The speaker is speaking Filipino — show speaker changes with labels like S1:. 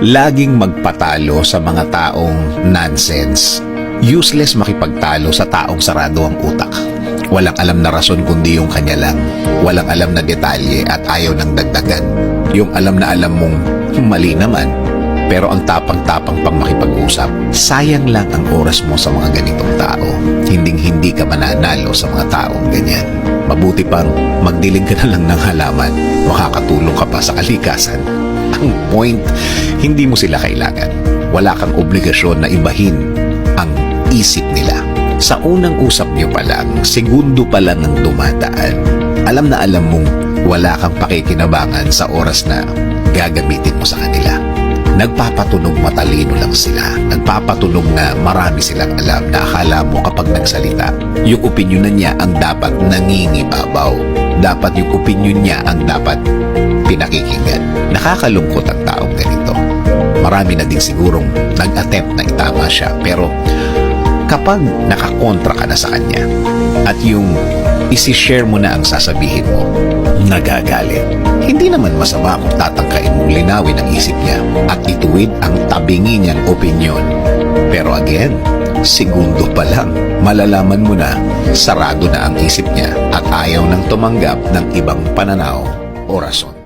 S1: Laging magpatalo sa mga taong nonsense. Useless makipagtalo sa taong sarado ang utak. Walang alam na rason kundi yung kanya lang. Walang alam na detalye at ayaw ng dagdagan. Yung alam na alam mong mali naman. Pero ang tapang-tapang pang makipag-usap. Sayang lang ang oras mo sa mga ganitong tao. Hinding-hindi ka mananalo sa mga taong ganyan. Mabuti pang magdilig ka na lang ng halaman. Makakatulong ka pa sa kalikasan. Point, hindi mo sila kailangan. Wala kang obligasyon na ibahin ang isip nila. Sa unang usap niyo pa lang, segundo pa lang ang dumadaan. Alam na alam mong wala kang pakikinabangan sa oras na gagamitin mo sa kanila. Nagpapatunog matalino lang sila. Nagpapatunog na marami silang alam na akala mo kapag nagsalita. Yung opinion na niya ang dapat nangingibabaw. Dapat yung opinion niya ang dapat pinakikinggan. Nakakalungkot ang. Marami na din sigurong nag-attempt na itama siya. Pero kapag nakakontra ka na sa kanya at yung isi-share mo na ang sasabihin mo, nagagalit. Hindi naman masama kung tatangkain mong linawin ang isip niya at ituwid ang tabingi niyang opinyon. Pero again, segundo pa lang, malalaman mo na sarado na ang isip niya at ayaw nang tumanggap ng ibang pananaw o rason.